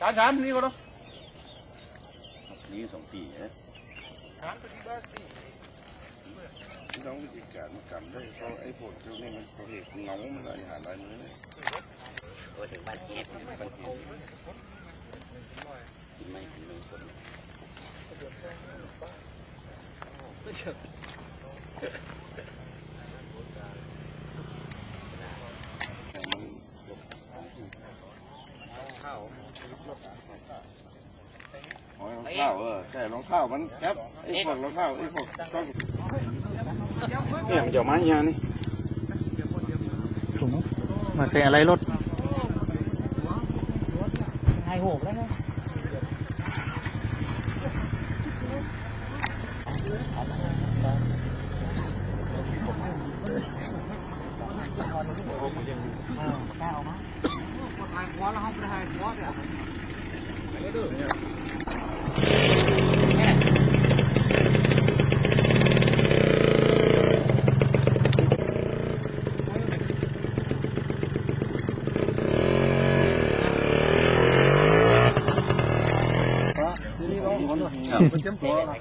จานจานนี่ก็ต้องนี่สองปีฮะจานไปที่บ้านสิต้องวิธีการมันกันได้เพราะไอ้พวกเจ้านี่มันเขาเห็นเงามันอะไรหาอะไรมือเนี่ยตัวถึงบ้านเฮ็ดมันเห็นกินไม่กินไม่คนข้าวอ๋อ รองเท้าเออใช่รองเท้ามันครับไอ้พวกรองเท้าไอ้พวกต้องเนี่ยมันจะมาอย่างนี้ถุงมาใส่อะไรรถไทยโหกแล้วนะท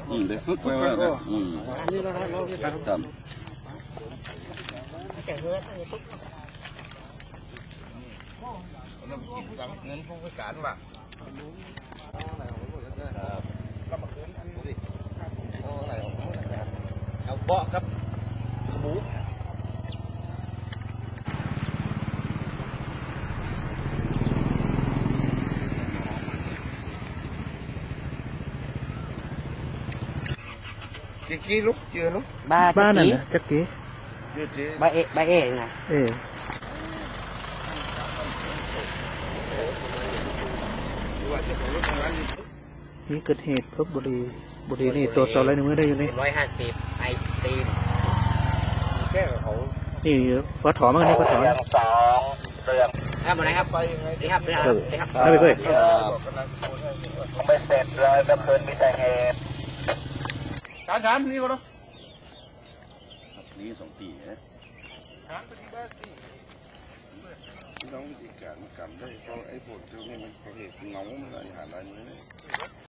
Ừ, để phước quay qua rồi. Ừ. Tầm. Chẳng hứa thôi, phước. นี่ยไปเลยดู ครับอืมได้ฝึกไว้ว่าครับอืม นี่แล้วนะเราเนี่ย ครับ จะเฮือดเลยตุ๊ก เรากินตังเงินผู้พิการว่ะ เอาเบาะครับหมู กี่กี่ลูกเจอลูก บ้า บ้านน่ะ จี นะจักกี้ เจอเจอ บ้าเอะบ้าเอะนะ เอ นี่เกิดเหตุพบบุรีบุรีนี่ตรวจสอบอะไรในมือได้อยู่นี่ร้อยห้าสิบไอศตรีมแก้เขานี่พอถอมันกันนี่พอถอนครับมาไหนครับดีครับดีครับเออดีครับเอาไปเพื่อนไม่เสร็จเลยเมื่อคืนมีแต่เหตุจานจานนี่ก็ต้องนี่สองปีฮะจานไปที่บ้า นสิ ต้องวิธีการมันกันได้เพราะไอ้พวกเจ้านี่มันเขาเห็นเงามันอะไรหาอะไรมือเนี่ย